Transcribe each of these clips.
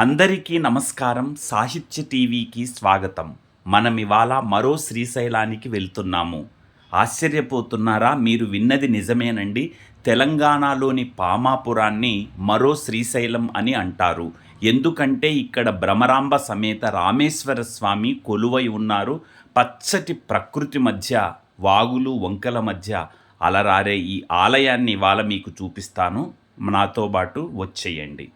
అందరికీ నమస్కారం. సాహిత్య టీవీకి స్వాగతం. మనం ఇవాళ మరో శ్రీశైలానికి వెళ్తున్నాము. ఆశ్చర్యపోతున్నారా? మీరు విన్నది నిజమేనండి. తెలంగాణలోని పామాపురాన్ని మరో శ్రీశైలం అని అంటారు. ఎందుకంటే ఇక్కడ భ్రమరాంబ సమేత రామేశ్వర స్వామి కొలువై ఉన్నారు. పచ్చటి ప్రకృతి మధ్య వాగులు వంకల మధ్య అలరారే ఈ ఆలయాన్ని ఇవాళ మీకు చూపిస్తాను. నాతో పాటు వచ్చేయండి.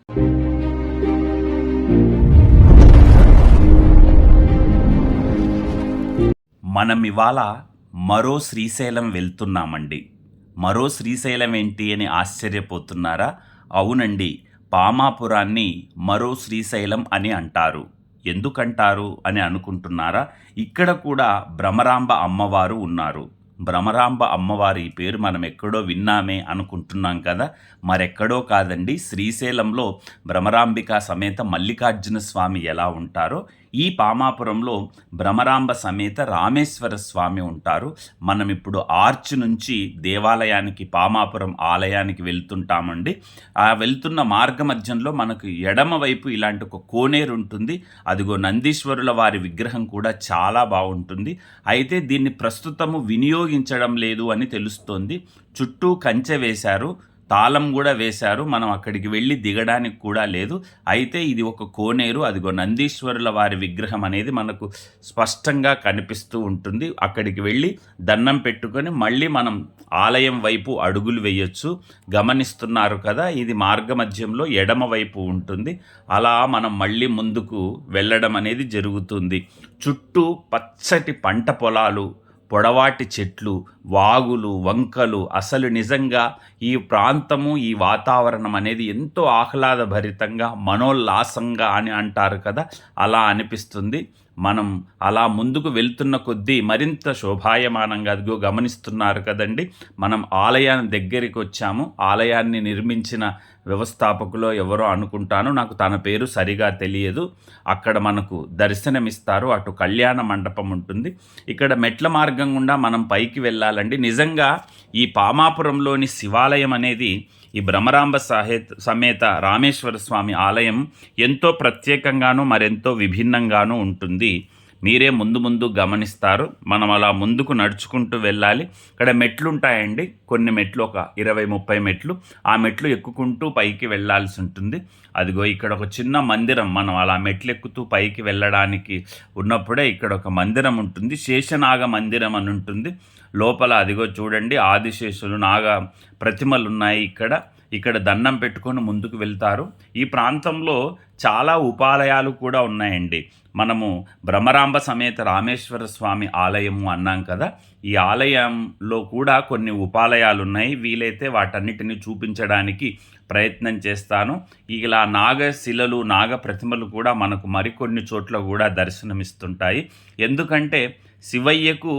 మనం ఇవాళ మరో శ్రీశైలం వెళ్తున్నామండి. మరో శ్రీశైలం ఏంటి అని ఆశ్చర్యపోతున్నారా? అవునండి పామాపురాన్ని మరో శ్రీశైలం అని అంటారు. ఎందుకంటారు అని అనుకుంటున్నారా? ఇక్కడ కూడా భ్రమరాంబ అమ్మవారు ఉన్నారు. భ్రమరాంబ అమ్మవారి పేరు మనం ఎక్కడో విన్నామే అనుకుంటున్నాం కదా? మరెక్కడో కాదండి శ్రీశైలంలో భ్రమరాంబిక సమేత మల్లికార్జున స్వామి ఎలా ఉంటారో ఈ పామాపురంలో భ్రమరాంబ సమేత రామేశ్వర స్వామి ఉంటారు. మనం ఇప్పుడు ఆర్చ్ నుంచి దేవాలయానికి పామాపురం ఆలయానికి వెళ్తుంటామండి. ఆ వెళ్తున్న మార్గ మధ్యంలో మనకు ఎడమ వైపు ఇలాంటి ఒక కోనేరు ఉంటుంది. అదిగో నందీశ్వరుల వారి విగ్రహం కూడా చాలా బాగుంటుంది. అయితే దీన్ని ప్రస్తుతము వినియోగించడం లేదు అని తెలుస్తోంది. చుట్టూ కంచె వేశారు. తాళం కూడా వేశారు. మనం అక్కడికి వెళ్ళి దిగడానికి కూడా లేదు. అయితే ఇది ఒక కోనేరు. అదిగో నందీశ్వరుల వారి విగ్రహం అనేది మనకు స్పష్టంగా కనిపిస్తూ ఉంటుంది. అక్కడికి వెళ్ళి దండం పెట్టుకొని మళ్ళీ మనం ఆలయం వైపు అడుగులు వేయొచ్చు. గమనిస్తున్నారు కదా ఇది మార్గ మధ్యంలో ఎడమ వైపు ఉంటుంది. అలా మనం మళ్ళీ ముందుకు వెళ్ళడం అనేది జరుగుతుంది. చుట్టూ పచ్చటి పంట పొలాలు పొడవాటి చెట్లు వాగులు వంకలు అసలు నిజంగా ఈ ప్రాంతము ఈ వాతావరణం అనేది ఎంతో ఆహ్లాదభరితంగా మనోల్లాసంగా అని అంటారు కదా అలా అనిపిస్తుంది. మనం అలా ముందుకు వెళ్తున్న కొద్దీ మరింత శోభాయమానంగా అదిగో గమనిస్తున్నారు కదండి. మనం ఆలయాన్ని దగ్గరికి వచ్చాము. ఆలయాన్ని నిర్మించిన వ్యవస్థాపకులో ఎవరో అనుకుంటాను. నాకు తన పేరు సరిగా తెలియదు. అక్కడ మనకు దర్శనమిస్తారు. అటు కళ్యాణ మండపం ఉంటుంది. ఇక్కడ మెట్ల మార్గం గుండా మనం పైకి వెళ్ళాలండి. నిజంగా ఈ పామాపురంలోని శివాలయం అనేది ఈ భ్రమరాంబ సహేత సమేత రామేశ్వర స్వామి ఆలయం ఎంతో ప్రత్యేకంగాను మరెంతో విభిన్నంగాను ఉంటుంది. మీరే ముందు ముందు గమనిస్తారు. మనం అలా ముందుకు నడుచుకుంటూ వెళ్ళాలి. ఇక్కడ మెట్లు ఉంటాయండి కొన్ని మెట్లు ఒక ఇరవై ముప్పై మెట్లు. ఆ మెట్లు ఎక్కుకుంటూ పైకి వెళ్ళాల్సి ఉంటుంది. అదిగో ఇక్కడ ఒక చిన్న మందిరం. మనం అలా మెట్లు ఎక్కుతూ పైకి వెళ్ళడానికి ఉన్నప్పుడే ఇక్కడ ఒక మందిరం ఉంటుంది. శేషనాగ మందిరం అని ఉంటుంది. లోపల అదిగో చూడండి ఆదిశేషులు నాగ ప్రతిమలు ఉన్నాయి ఇక్కడ. ఇక్కడ దండం పెట్టుకొని ముందుకు వెళ్తారు. ఈ ప్రాంతంలో చాలా ఉపాలయాలు కూడా ఉన్నాయండి. మనము భ్రమరాంబ సమేత రామేశ్వర స్వామి ఆలయము అన్నాం కదా. ఈ ఆలయంలో కూడా కొన్ని ఉపాలయాలు ఉన్నాయి వీలైతే వాటన్నిటిని చూపించడానికి ప్రయత్నం చేస్తాను. ఇలా నాగశిలలు నాగ ప్రతిమలు కూడా మనకు మరికొన్ని చోట్ల కూడా దర్శనమిస్తుంటాయి. ఎందుకంటే శివయ్యకు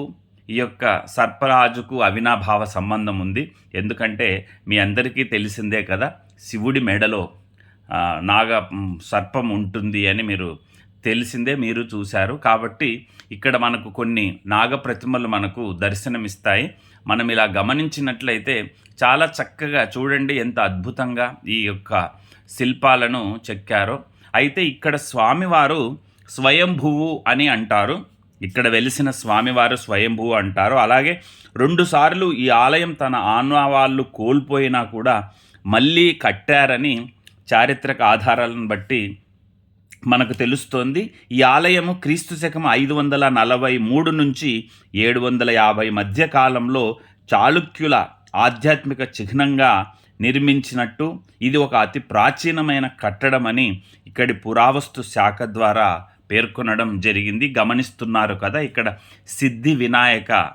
ఈ యొక్క సర్పరాజుకు అవినాభావ సంబంధం ఉంది. ఎందుకంటే మీ అందరికీ తెలిసిందే కదా శివుడి మెడలో నాగ సర్పం ఉంటుంది అని మీరు తెలిసిందే మీరు చూశారు. కాబట్టి ఇక్కడ మనకు కొన్ని నాగ ప్రతిమలు మనకు దర్శనమిస్తాయి. మనం ఇలా గమనించినట్లయితే చాలా చక్కగా చూడండి ఎంత అద్భుతంగా ఈ యొక్క శిల్పాలను చెక్కారో. అయితే ఇక్కడ స్వామివారు స్వయంభువు అని అంటారు. ఇక్కడ వెలిసిన స్వామివారు స్వయంభూ అంటారు. అలాగే రెండుసార్లు ఈ ఆలయం తన ఆన్వాళ్ళు కోల్పోయినా కూడా మళ్ళీ కట్టారని చారిత్రక ఆధారాలను బట్టి మనకు తెలుస్తోంది. ఈ ఆలయము క్రీస్తు శకం ఐదు వందల నలభై మూడు నుంచి ఏడు వందల యాభై మధ్య కాలంలో చాళుక్యుల ఆధ్యాత్మిక చిహ్నంగా నిర్మించినట్టు ఇది ఒక అతి ప్రాచీనమైన కట్టడమని ఇక్కడి పురావస్తు శాఖ ద్వారా పేర్కొనడం జరిగింది. గమనిస్తున్నారు కదా ఇక్కడ సిద్ధి వినాయక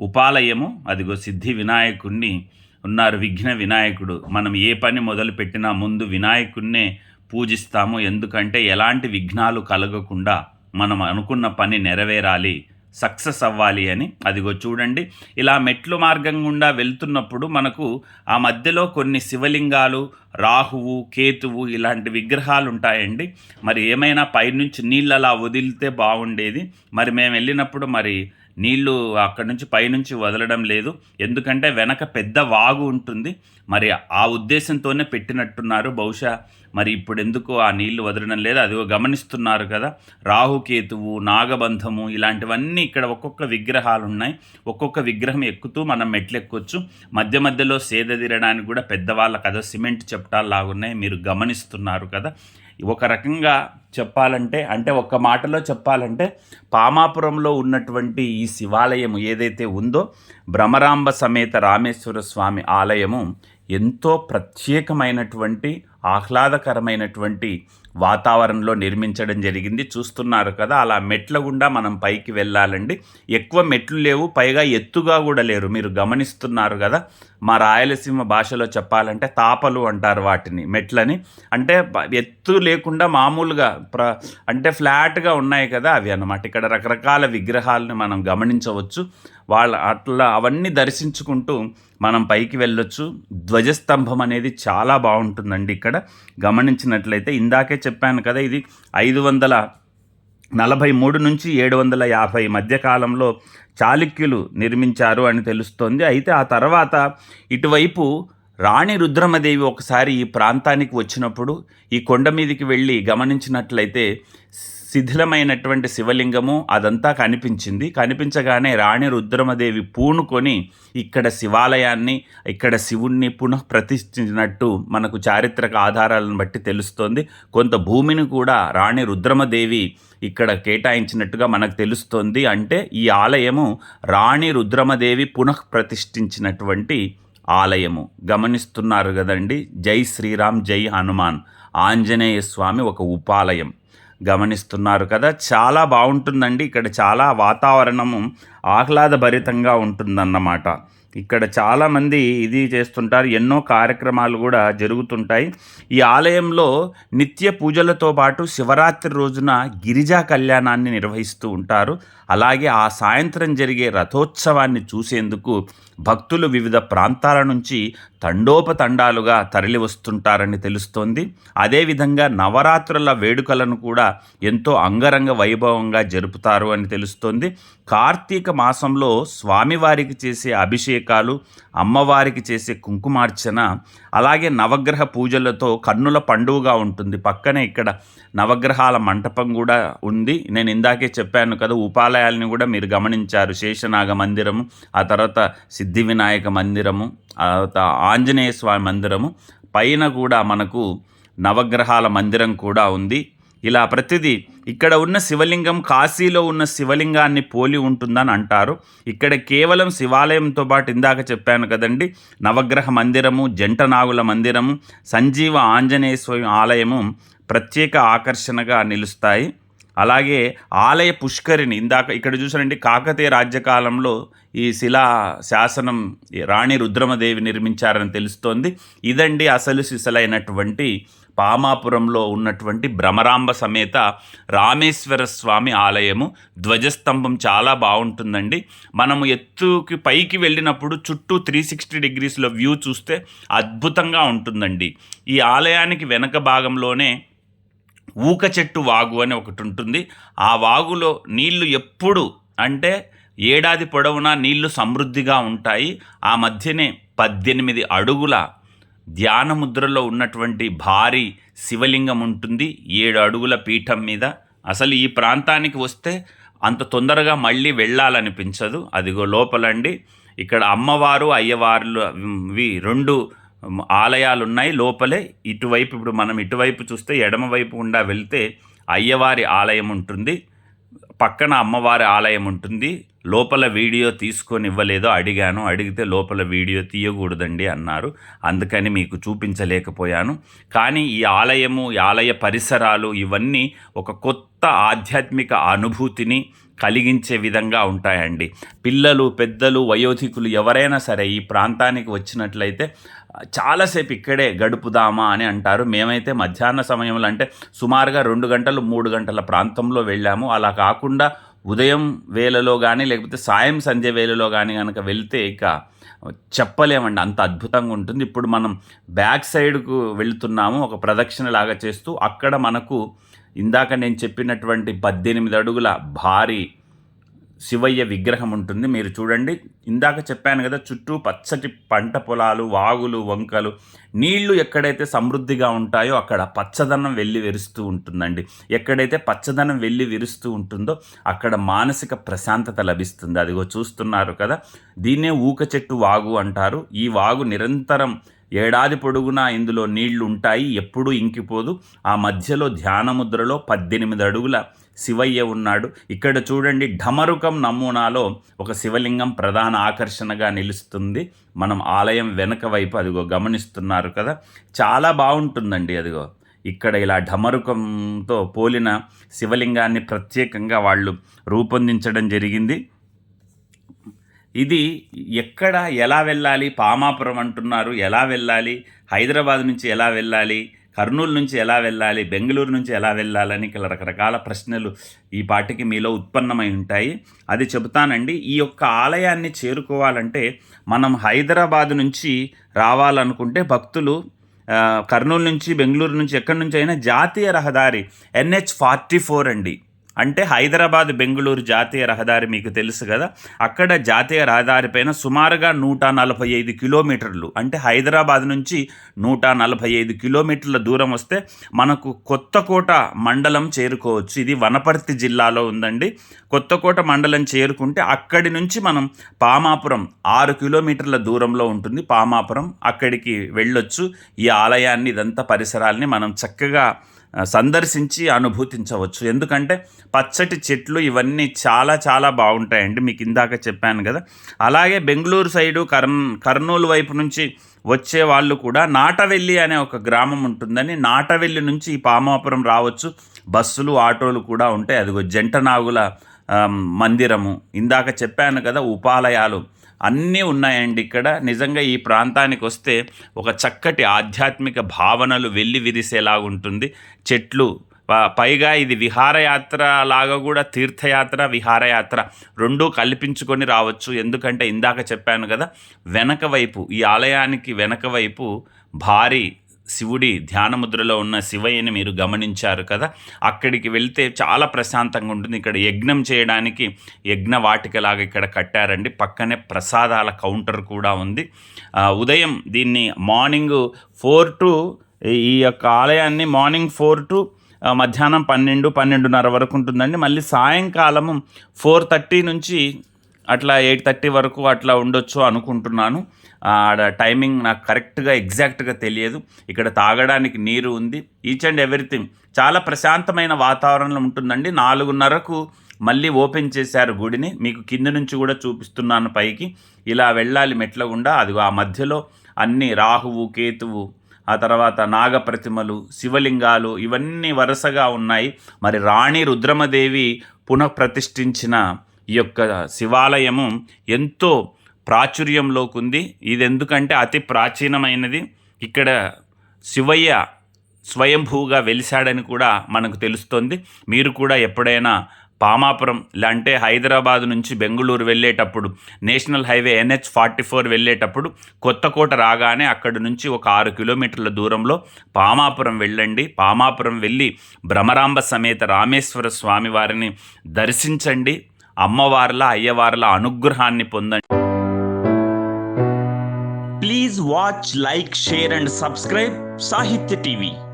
ఉపాలయము. అదిగో సిద్ధి వినాయకుణ్ణి ఉన్నారు. విఘ్న వినాయకుడు. మనం ఏ పని మొదలు పెట్టినా ముందు వినాయకుణ్ణే పూజిస్తాము. ఎందుకంటే ఎలాంటి విఘ్నాలు కలగకుండా మనం అనుకున్న పని నెరవేరాలి. సక్సెస్ అవ్వాలి అని. అదిగో చూడండి. ఇలా మెట్లు మార్గం గుండా వెళ్తున్నప్పుడు మనకు ఆ మధ్యలో కొన్ని శివలింగాలు రాహువు కేతువు ఇలాంటి విగ్రహాలు ఉంటాయండి. మరి ఏమైనా పైనుంచి నీళ్ళు అలా వదిలితే బాగుండేది? మరి మేము వెళ్ళినప్పుడు మరి నీళ్ళు అక్కడి నుంచి పైనుంచి వదలడం లేదు. ఎందుకంటే వెనక పెద్ద వాగు ఉంటుంది. మరి ఆ ఉద్దేశంతోనే పెట్టినట్టున్నారు. బహుశా మరి ఇప్పుడు ఎందుకు ఆ నీళ్ళు వదలడం లేదు? అదిగో గమనిస్తున్నారు కదా. రాహుకేతువు నాగబంధము ఇలాంటివన్నీ ఇక్కడ ఒక్కొక్క విగ్రహాలు ఉన్నాయి ఒక్కొక్క విగ్రహం ఎక్కుతూ మనం మెట్లెక్కొచ్చు. మధ్య మధ్యలో సేద తీరడానికి కూడా పెద్దవాళ్ళ కదా సిమెంట్ చెప్టాల్లాగున్నాయి మీరు గమనిస్తున్నారు కదా. ఒక రకంగా చెప్పాలంటే అంటే ఒక మాటలో చెప్పాలంటే పామాపురంలో ఉన్నటువంటి ఈ శివాలయం ఏదైతే ఉందో భ్రమరాంబ సమేత రామేశ్వర స్వామి ఆలయము ఎంతో ప్రత్యేకమైనటువంటి ఆహ్లాదకరమైనటువంటి వాతావరణంలో నిర్మించడం జరిగింది. చూస్తున్నారు కదా అలా మెట్ల గుండా మనం పైకి వెళ్ళాలండి. ఎక్కువ మెట్లు లేవు పైగా ఎత్తుగా కూడా లేరు. మీరు గమనిస్తున్నారు కదా మా రాయలసీమ భాషలో చెప్పాలంటే తాపలు అంటారు వాటిని మెట్లని. అంటే ఎత్తు లేకుండా మామూలుగా ప్ర అంటే ఫ్లాట్గా ఉన్నాయి కదా అవి అన్నమాట. ఇక్కడ రకరకాల విగ్రహాలను మనం గమనించవచ్చు. వాళ్ళ అట్లా అవన్నీ దర్శించుకుంటూ మనం పైకి వెళ్ళొచ్చు. ధ్వజస్తంభం అనేది చాలా బాగుంటుందండి ఇక్కడ. గమనించినట్లయితే ఇందాకే చెప్పాను కదా ఇది ఐదు వందల నలభై మూడు నుంచి ఏడు వందల యాభై మధ్యకాలంలో చాళుక్యులు నిర్మించారు అని తెలుస్తోంది. అయితే ఆ తర్వాత ఇటువైపు రాణి రుద్రమదేవి ఒకసారి ఈ ప్రాంతానికి వచ్చినప్పుడు ఈ కొండ మీదకి వెళ్ళి గమనించినట్లయితే శిథిలమైనటువంటి శివలింగము అదంతా కనిపించింది. కనిపించగానే రాణి రుద్రమదేవి పూనుకొని ఇక్కడ శివాలయాన్ని ఇక్కడ శివుణ్ణి పునః ప్రతిష్ఠించినట్టు మనకు చారిత్రక ఆధారాలను బట్టి తెలుస్తోంది. కొంత భూమిని కూడా రాణి రుద్రమదేవి ఇక్కడ కేటాయించినట్టుగా మనకు తెలుస్తోంది. అంటే ఈ ఆలయము రాణి రుద్రమదేవి పునః ప్రతిష్ఠించినటువంటి ఆలయము. గమనిస్తున్నారు కదండి. జై శ్రీరామ్ జై హనుమాన్. ఆంజనేయ స్వామి ఒక ఉపాలయం. గమనిస్తున్నారు కదా. చాలా బాగుంటుందండి. ఇక్కడ చాలా వాతావరణము ఆహ్లాదభరితంగా ఉంటుందన్నమాట. ఇక్కడ చాలామంది ఇది చేస్తుంటారు ఎన్నో కార్యక్రమాలు కూడా జరుగుతుంటాయి. ఈ ఆలయంలో నిత్య పూజలతో పాటు శివరాత్రి రోజున గిరిజా కళ్యాణాన్ని నిర్వహిస్తూ ఉంటారు. అలాగే ఆ సాయంత్రం జరిగే రథోత్సవాన్ని చూసేందుకు భక్తులు వివిధ ప్రాంతాల నుంచి తండోపతండాలుగా తరలి వస్తుంటారని తెలుస్తోంది. అదేవిధంగా నవరాత్రుల వేడుకలను కూడా ఎంతో అంగరంగ వైభవంగా జరుపుతారు అని తెలుస్తోంది. కార్తీక మాసంలో స్వామివారికి చేసే అభిషేకాలు అమ్మవారికి చేసే కుంకుమార్చన అలాగే నవగ్రహ పూజలతో కన్నుల పండుగగా ఉంటుంది. పక్కనే ఇక్కడ నవగ్రహాల మంటపం కూడా ఉంది. నేను ఇందాకే చెప్పాను కదా ఉపాలయాలని కూడా మీరు గమనించారు. శేషనాగ మందిరము ఆ తర్వాత సిద్ధి వినాయక మందిరము ఆ తర్వాత ఆంజనేయ స్వామి మందిరము. పైన కూడా మనకు నవగ్రహాల మందిరం కూడా ఉంది. ఇలా ప్రతిదీ ఇక్కడ ఉన్న శివలింగం కాశీలో ఉన్న శివలింగాన్ని పోలి ఉంటుందని అంటారు. ఇక్కడ కేవలం శివాలయంతో పాటు ఇందాక చెప్పాను కదండి నవగ్రహ మందిరము జంట నాగుల మందిరము సంజీవ ఆంజనేయ స్వామి ఆలయము ప్రత్యేక ఆకర్షణగా నిలుస్తాయి. అలాగే ఆలయ పుష్కరిణి ఇందాక ఇక్కడ చూసారండి కాకతీయ రాజ్యకాలంలో ఈ శిలా శాసనం రాణి రుద్రమదేవి నిర్మించారని తెలుస్తోంది. ఇదండి అసలు సిసలైనటువంటి పామాపురంలో ఉన్నటువంటి భ్రమరాంబ సమేత రామేశ్వర స్వామి ఆలయము ధ్వజస్తంభం చాలా బాగుంటుందండి. మనము ఎత్తుకి పైకి వెళ్ళినప్పుడు చుట్టూ త్రీ సిక్స్టీ డిగ్రీస్లో వ్యూ చూస్తే అద్భుతంగా ఉంటుందండి. ఈ ఆలయానికి వెనక భాగంలోనే ఊక చెట్టు వాగు అని ఒకటి ఉంటుంది. ఆ వాగులో నీళ్ళు ఎప్పుడు అంటే ఏడాది పొడవునా నీళ్ళు సమృద్ధిగా ఉంటాయి. ఆ మధ్యనే పద్దెనిమిది అడుగుల ధ్యానముద్రలో ఉన్నటువంటి భారీ శివలింగం ఉంటుంది. ఏడు అడుగుల పీఠం మీద. అసలు ఈ ప్రాంతానికి వస్తే అంత తొందరగా మళ్ళీ వెళ్ళాలనిపించదు. అదిగో లోపలండి. ఇక్కడ అమ్మవారు అయ్యవార్లు రెండు ఆలయాలు ఉన్నాయి లోపలే. ఇటువైపు ఇప్పుడు మనం ఇటువైపు చూస్తే ఎడమవైపు గుండా వెళ్తే అయ్యవారి ఆలయం ఉంటుంది. పక్కన అమ్మవారి ఆలయం ఉంటుంది. లోపల వీడియో తీసుకొని ఇవ్వలేదో అడిగాను. అడిగితే లోపల వీడియో తీయకూడదండి అన్నారు. అందుకని మీకు చూపించలేకపోయాను. కానీ ఈ ఆలయము ఈ ఆలయ పరిసరాలు ఇవన్నీ ఒక కొత్త ఆధ్యాత్మిక అనుభూతిని కలిగించే విధంగా ఉంటాయండి. పిల్లలు పెద్దలు వయోధికులు ఎవరైనా సరే ఈ ప్రాంతానికి వచ్చినట్లయితే చాలాసేపు ఇక్కడే గడుపుదామా అని అంటారు. మేమైతే మధ్యాహ్న సమయంలో అంటే సుమారుగా రెండు గంటలు మూడు గంటల ప్రాంతంలో వెళ్ళాము. అలా కాకుండా ఉదయం వేళలో కానీ లేకపోతే సాయం సంధ్య వేళలో కానీ కనుక వెళ్తే ఇక చెప్పలేమండి. అంత అద్భుతంగా ఉంటుంది. ఇప్పుడు మనం బ్యాక్ సైడ్కు వెళుతున్నాము. ఒక ప్రదక్షిణ లాగా చేస్తూ అక్కడ మనకు ఇందాక నేను చెప్పినటువంటి పద్దెనిమిది అడుగుల భారీ శివయ్య విగ్రహం ఉంటుంది. మీరు చూడండి. ఇందాక చెప్పాను కదా చుట్టూ పచ్చటి పంట పొలాలు వాగులు వంకలు నీళ్ళు ఎక్కడైతే సమృద్ధిగా ఉంటాయో అక్కడ పచ్చదనం వెళ్ళి విరుస్తూ ఉంటుందండి. ఎక్కడైతే పచ్చదనం వెళ్ళి విరుస్తూ ఉంటుందో అక్కడ మానసిక ప్రశాంతత లభిస్తుంది. అదిగో చూస్తున్నారు కదా దీన్నే ఊక చెట్టు వాగు అంటారు. ఈ వాగు నిరంతరం ఏడాది పొడుగునా ఇందులో నీళ్ళు ఉంటాయి. ఎప్పుడూ ఇంకిపోదు. ఆ మధ్యలో ధ్యానముద్రలో పద్దెనిమిది అడుగుల శివయ్య ఉన్నాడు. ఇక్కడ చూడండి ఢమరుకం నమూనాలో ఒక శివలింగం ప్రధాన ఆకర్షణగా నిలుస్తుంది. మనం ఆలయం వెనక వైపు అదిగో గమనిస్తున్నారు కదా. చాలా బాగుంటుందండి అదిగో. ఇక్కడ ఇలా ఢమరుకంతో పోలిన శివలింగాన్ని ప్రత్యేకంగా వాళ్ళు రూపొందించడం జరిగింది. ఇది ఎక్కడ ఎలా వెళ్ళాలి పామాపురం అంటున్నారు ఎలా వెళ్ళాలి హైదరాబాద్ నుంచి ఎలా వెళ్ళాలి కర్నూలు నుంచి ఎలా వెళ్ళాలి బెంగళూరు నుంచి ఎలా వెళ్ళాలని రకరకాల ప్రశ్నలు ఈ పాటికి మీలో ఉత్పన్నమై ఉంటాయి. అది చెబుతానండి ఈ యొక్క ఆలయాన్ని చేరుకోవాలంటే మనం హైదరాబాద్ నుంచి రావాలనుకుంటే భక్తులు కర్నూలు నుంచి బెంగళూరు నుంచి ఎక్కడి నుంచి అయినా జాతీయ రహదారి ఎన్హెచ్ ఫార్టీ ఫోర్ అండి. అంటే హైదరాబాద్ బెంగళూరు జాతీయ రహదారి మీకు తెలుసు కదా. అక్కడ జాతీయ రహదారి పైన సుమారుగా నూట నలభై ఐదు కిలోమీటర్లు అంటే హైదరాబాద్ నుంచి నూట నలభై ఐదు కిలోమీటర్ల దూరం వస్తే మనకు కొత్తకోట మండలం చేరుకోవచ్చు. ఇది వనపర్తి జిల్లాలో ఉందండి. కొత్తకోట మండలం చేరుకుంటే అక్కడి నుంచి మనం పామాపురం ఆరు కిలోమీటర్ల దూరంలో ఉంటుంది. పామాపురం అక్కడికి వెళ్ళొచ్చు. ఈ ఆలయాన్ని ఇదంతా పరిసరాల్ని మనం చక్కగా సందర్శించి అనుభూతించవచ్చు. ఎందుకంటే పచ్చటి చెట్లు ఇవన్నీ చాలా చాలా బాగుంటాయండి. మీకు ఇందాక చెప్పాను కదా. అలాగే బెంగళూరు సైడు కర్న్ కర్నూలు వైపు నుంచి వచ్చే వాళ్ళు కూడా నాటవెల్లి అనే ఒక గ్రామం ఉంటుందని నాటవెల్లి నుంచి ఈ పామాపురం రావచ్చు. బస్సులు ఆటోలు కూడా ఉంటాయి. అదిగో జంట నాగుల మందిరము. ఇందాక చెప్పాను కదా ఉపాలయాలు. అన్నీ ఉన్నాయండి ఇక్కడ. నిజంగా ఈ ప్రాంతానికి వస్తే ఒక చక్కటి ఆధ్యాత్మిక భావనలు వెళ్ళి విరిసేలాగుంటుంది చెట్లు పైగా ఇది విహారయాత్ర లాగా కూడా తీర్థయాత్ర విహారయాత్ర రెండూ కల్పించుకొని రావచ్చు. ఎందుకంటే ఇందాక చెప్పాను కదా వెనక వైపు ఈ ఆలయానికి వెనక వైపు భారీ శివుడి ధ్యానముద్రలో ఉన్న శివయ్యని మీరు గమనించారు కదా? అక్కడికి వెళ్తే చాలా ప్రశాంతంగా ఉంటుంది. ఇక్కడ యజ్ఞం చేయడానికి యజ్ఞ వాటికలాగా ఇక్కడ కట్టారండి. పక్కనే ప్రసాదాల కౌంటర్ కూడా ఉంది. ఉదయం దీన్ని మార్నింగ్ ఫోర్ టు ఈ యొక్క ఆలయాన్ని మార్నింగ్ ఫోర్ టు మధ్యాహ్నం పన్నెండు పన్నెండున్నర వరకు ఉంటుందండి. మళ్ళీ సాయంకాలము ఫోర్ థర్టీ నుంచి అట్లా ఎయిట్ థర్టీ వరకు అట్లా ఉండొచ్చు అనుకుంటున్నాను. ఆడ టైమింగ్ నాకు కరెక్ట్గా ఎగ్జాక్ట్గా తెలియదు. ఇక్కడ తాగడానికి నీరు ఉంది. Each and everything. చాలా ప్రశాంతమైన వాతావరణం ఉంటుందండి. నాలుగున్నరకు మళ్ళీ ఓపెన్ చేశారు గుడిని. మీకు కింద నుంచి కూడా చూపిస్తున్నాను పైకి. ఇలా వెళ్ళాలి మెట్ల గుండా. అది ఆ మధ్యలో అన్ని రాహువు కేతువు ఆ తర్వాత నాగప్రతిమలు శివలింగాలు ఇవన్నీ వరుసగా ఉన్నాయి. మరి రాణి రుద్రమదేవి పునఃప్రతిష్ఠించిన ఈ యొక్క శివాలయము ఎంతో ప్రాచుర్యంలోకి ఉంది ఇది ఎందుకంటే అతి ప్రాచీనమైనది. ఇక్కడ శివయ్య స్వయంభూగా వెలిశాడని కూడా మనకు తెలుస్తుంది. మీరు కూడా ఎప్పుడైనా పామాపురం అంటే హైదరాబాద్ నుంచి బెంగళూరు వెళ్ళేటప్పుడు national highway NH forty four వెళ్ళేటప్పుడు కొత్తకోట రాగానే అక్కడి నుంచి ఒక ఆరు కిలోమీటర్ల దూరంలో పామాపురం వెళ్ళండి. పామాపురం వెళ్ళి భ్రమరాంబ సమేత రామేశ్వర స్వామి వారిని దర్శించండి. అమ్మవార్ల అయ్యవార్ల అనుగ్రహాన్ని పొందండి. Watch, like, share, and subscribe Sahitya TV.